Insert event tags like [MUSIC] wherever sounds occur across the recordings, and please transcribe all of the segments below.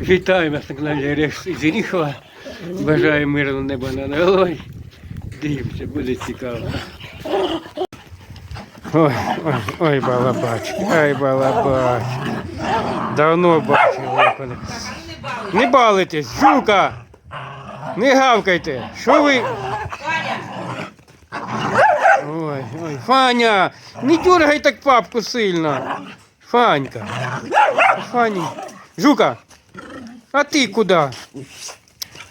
Вітаю вас на каналі Рекс із Ріхова. Бажаю мирного неба над головою. Дивимося, буде цікаво. Ой, ой, ой, балабачки, ой, балабачки. Давно бачив. Не балитесь, жука! Не гавкайте! Що ви? Ой, ой, Фаня! Не дергай так папку сильно! Фанька! Фані! Жука! А ти куди?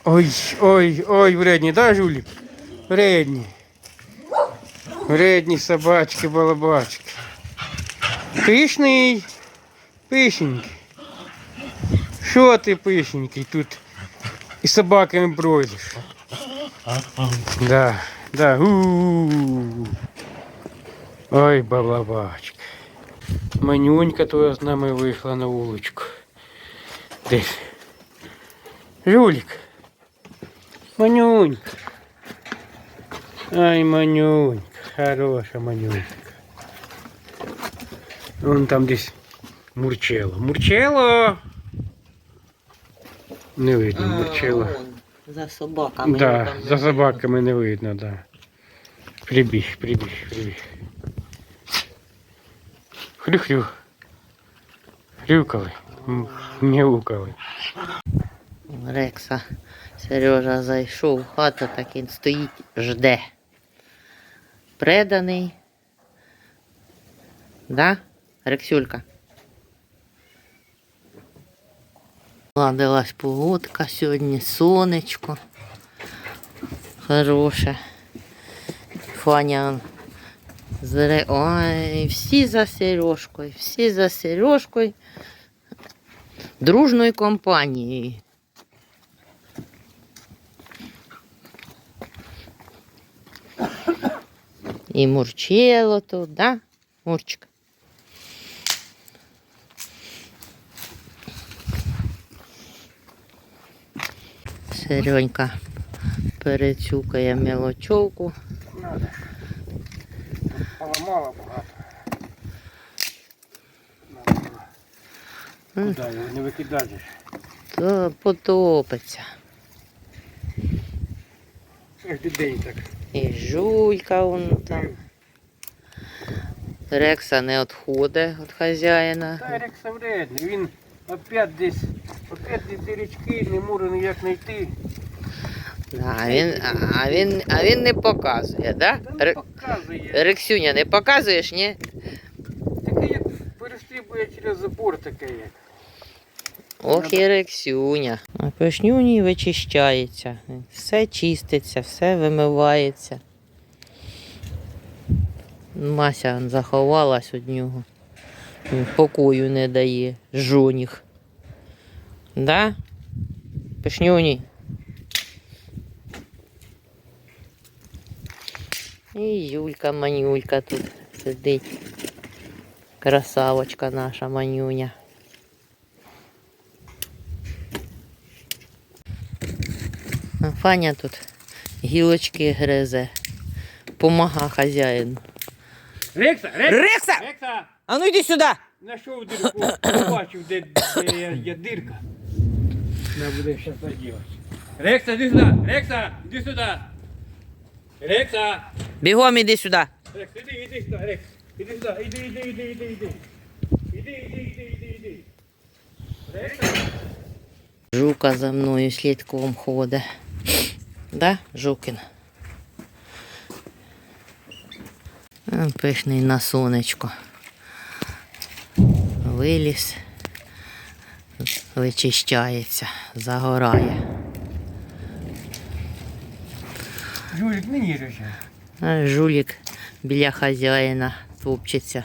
Ой, ой, ой, вредні, да, Жулік? Вредні. Вредні собачки, балабачки. Пишний, пишенький. Що ти пишенький тут і собаками бродиш? Да, да. У-у-у. Ой, балабачка. Манюнька твоя з нами вийшла на вуличку. Десь. Жулік. Манюнька. Ай, манюнька. Хороша манюнька. Вон там десь мурчело. Мурчело. Не видно, мурчело. вон, За собаками. Да, там за собаками не видно, да. Прибіг, прибіг, прибіг. Хрю-хрю. Хрюкали. м, Мяукали. Рекса. Сережа зайшов в хату, так він стоїть, жде. Преданий. Да? Рексюлька. Ладилась погодка сьогодні, сонечко. Хороше. Фаня зре. Ой, всі за Сережкою, всі за Сережкою. Дружною компанією. І мурчело тут, да? Мурчик. Серенька перецюкає мелочовку. Поламала багато. М. Куди його не викидаєш? То потопиться. Кожен день так. І жуйка вон там. Рекса не відходить від хазяїна. Та Рекса вредний, він опять десь, опять десь річки не може ніяк знайти. А, він, а, а він, а він не показує, да? Та не показує. Рексюня, не показуєш, ні? Таке як перестрибує через забор таке як. Ох і Рексюня. А пишнюні вичищається. Все чиститься, все вимивається. Мася заховалась від нього. Покою не дає. Жоніх. Да? Пишнюні. І Юлька Манюлька тут сидить. Красавочка наша Манюня. А Фаня тут гілочки гризе. Помага хазяїну. Рекса! Рекса! Рекса! Рекса! А ну йди сюди! Нашов дирку, побачив, де, де є, дирка. Треба буде зараз наділати. Рекса, іди сюди! Рекса, іди сюди! Рекса! Бігом іди сюди. Рекс, іди, іди сюди, Рекс. Іди сюди, іди, іди, іди, іди, іди. Іди, іди, іди, іди, іди. Рекса! Жука за мною слідком ходить. Да, Жукин? Пишний на сонечко. Виліз, вичищається, загорає. Жулик, не нервничай. А жулік біля хазяїна топчеться.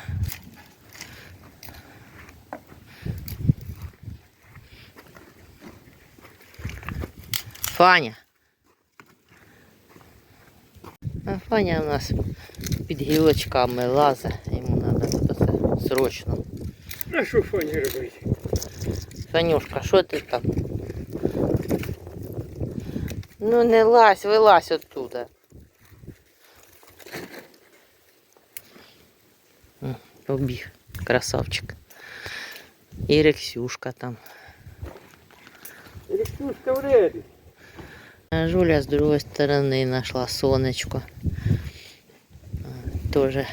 Фаня. А Фаня у нас під гілочками лазить, йому треба це срочно. А що Фаня робить? Фанюшка, що ти там? Ну не лазь, вилазь оттуда. Побіг, красавчик. І Рексюшка там. Рексюшка вредить. А Жуля с другой стороны нашла сонечко. А, Тоже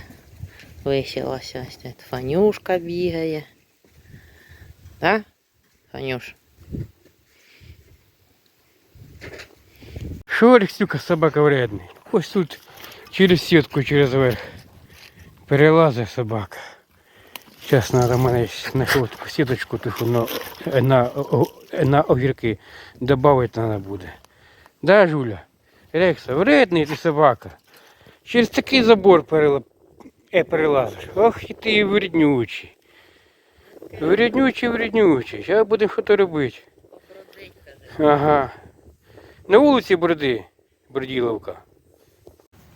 висілася. Ось тут Фанюшка бігає. Да? Фанюш? Що Рексюка собака вредний? Ось тут через сітку, через верх. Перелазить собака. Зараз треба мене знайшов таку сіточку тихо на, на, о- на огірки. Добавити треба буде. Да, Жуля? Рекса, вредний ти собака. Через такий забор перела... е, перелазиш. Ох і ти вреднючий. Вреднючий, вреднючий. Зараз будемо що то робити. Ага. На вулиці Броди, Броділовка.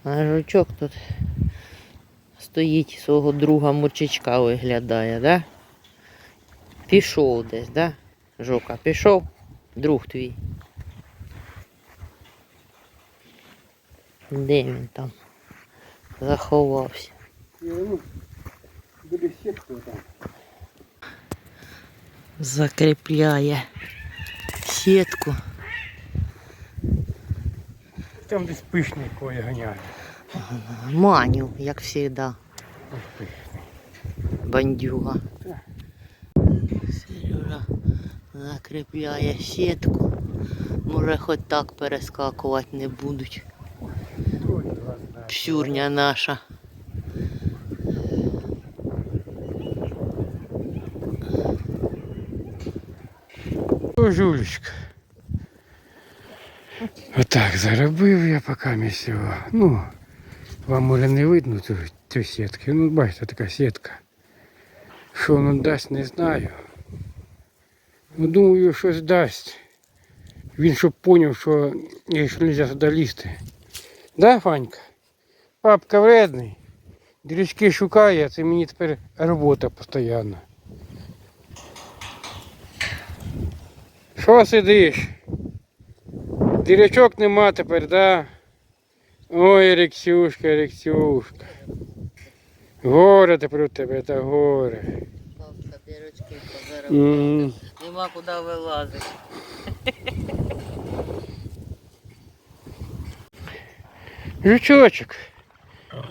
А жучок тут стоїть свого друга мурчичка виглядає, да? Пішов десь, да? Жука, пішов? Друг твій. Де він там? Заховався. Закріпляє сітку. Там десь пишний кої ганяє. Маню, як завжди. Бандюга. Сережа закріпляє сітку. Може хоч так перескакувати не будуть. Псюрня наша. О, Жулечка. Отак заробив я поки місцево. Ну, вам може не видно ту, ту сітки. Ну, бачите, така сітка. Що воно дасть, не знаю. Ну, думаю, щось дасть. Він щоб поняв, що якщо не можна сюди лізти. Да, Фанька? Папка вредний. Дірочки шукає, а це мені тепер робота постійна. Що сидиш? Дірочок нема тепер, да? Ой, Рексюшка, Рексюшка. Горе тепер у тебе, та горе. Папка дірочки М. Нема куди вилазити. Жучочек.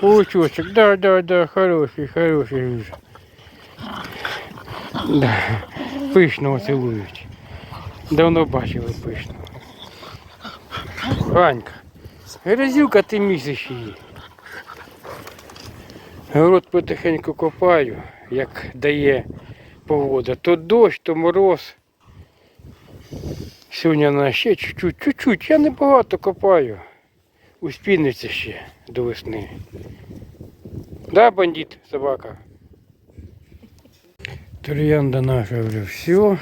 Паучочек, да, да, да, хороший, хороший жучок. Да. Пишного цілують. Давно бачили пишного. Ванька, грязюка ти місиш її. Город потихеньку копаю, як дає погода. То дощ, то мороз. Сьогодні на ще чуть-чуть, чуть-чуть, я небагато копаю. Успіниться ще до весни. Да, бандит, собака? Троянда наша вже все.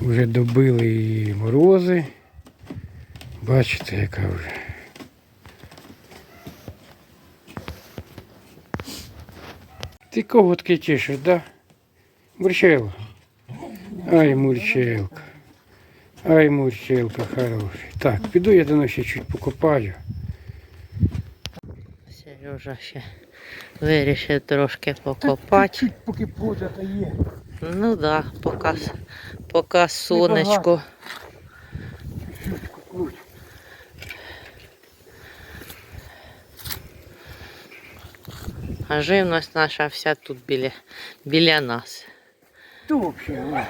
Вже добили і морози. Бачите, яка вже. Ти кого таки чешеш, да? Мурчело. Ай, мурчелка. Ай, мурчелка хороший. Так, піду я до ще чуть покопаю. Сережа ще вирішив трошки покопати. Чуть поки поза та є. Ну да, поки, с- поки сонечко. Круть. А живність наша вся тут біля, біля нас. Хто взагалі?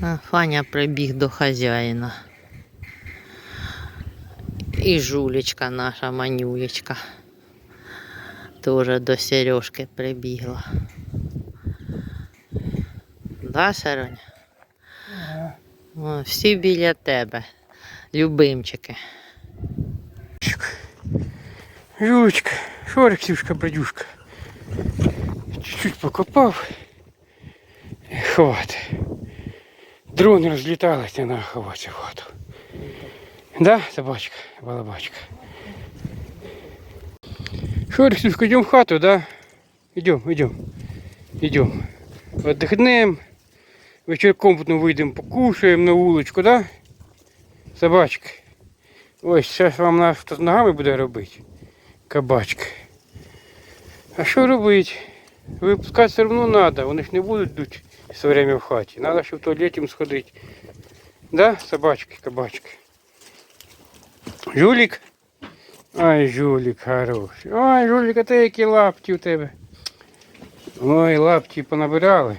Фаня прибіг до хазяїна. І жулечка наша манюлечка. Тоже до Сережки прибігла. Да, Сероня? О, всі біля тебе. Любимчики. Юлечка, що Рексюшка, брадюшка? Чуть-чуть покопав. Хватить. Дрони розліталися на ховати воду. Да, собачка, балабачка. Що, Рексюшка, йдемо в хату, да? Идем, идем. Идем. Отдохнем. Вечерком потом выйдем, покушаем на вуличку, да? Собачка. Ось зараз вам нас хто з ногами буде робити. Кабачка. А що робити? Випускати все одно треба, вони ж не будуть дуть все время в хаті. Треба, щоб в туалет їм сходити. Да, собачки, кабачки. Жулік. Ай, жулік хороший. Ой, жулік, а ти які лапті у тебе. Ой, лапті понабирали.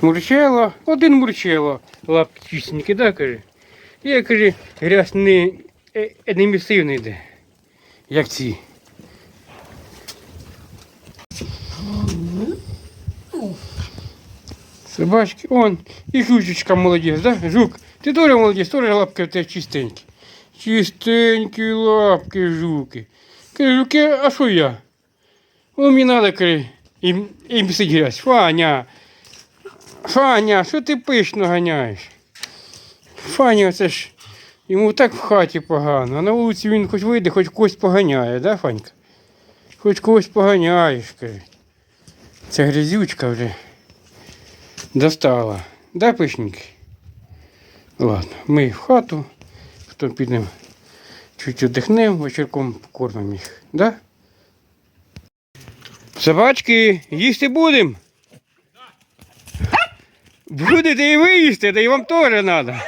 Мурчело, один мурчело, лапки чистенькі, да, каже. Я, каже, грязь не, е, е, не місивний йде, як ці. Собачки, он, і жучечка молодець, да? Жук, ти теж молодець, теж лапки у тебе чистенькі. Чистенькі лапки, жуки. Каже, жуки, а що я? О, мені треба, каже, їм, їм сидь грязь. Фаня, Фаня, що ти пишно ганяєш? Фаня, це ж йому так в хаті погано, а на вулиці він хоч вийде, хоч когось поганяє, да, Фанька? Хоч когось поганяєш, каже. Ця грязючка вже достала. Да, пишненький? Ладно, ми в хату, потім підемо чуть віддихнемо, вечірком покормимо їх, да? Собачки, їсти будемо? Будете і ви їсти, да і вам теж треба.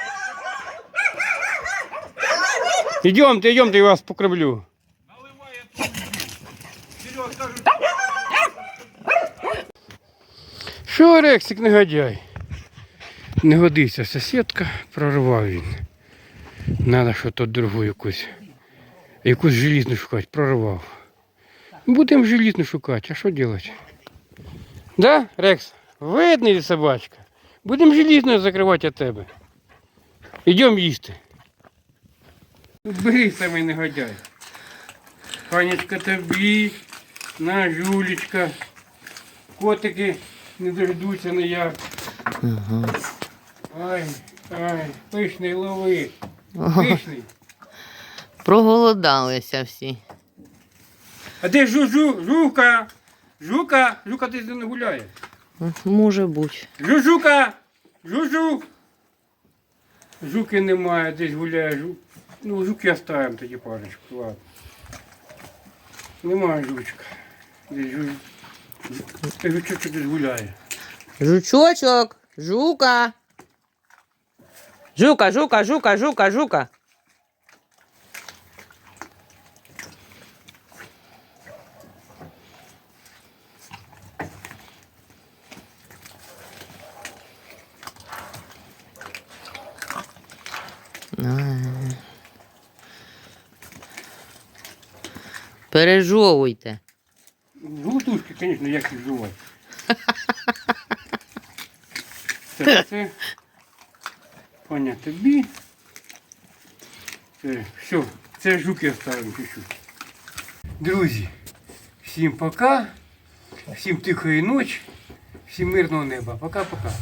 Идемте, идемте, я вас покормлю. Що, Рексик, негодяй? Не годиться сусідка, прорвав він. Надо що то другу якусь. Якусь желізну шукати, прорвав. Будемо желізну шукати, а що робити? Да, Рекс? Видний собачка. Будемо желізною закривати від тебе. Ідемо їсти. Бери самий негодяй. Панечка тобі, на жулечка. Котики не дождуться ніяк. Ага. Ай, ай, пишний лови. Пишний. проголодалися всі. А де жу-жу? Жука? Жука? Жука десь не гуляє. Може бути. Жужука! Жужу! Жуки немає, десь гуляє. Жу... Ну, жуки оставимо тоді парочку, ладно. Немає жучка. Десь жу... Жу- Жучок десь гуляє. Жучочок, жука. Жука, жука, жука, жука, жука. Ай. Пережовуйте. Глутушки, звісно, як їх жувати. [LAUGHS] Це, це. Тобі. Це, все, це жуки оставимо чуть-чуть. Друзі, всім пока. Всім тихої ночі, всім мирного неба. Пока-пока.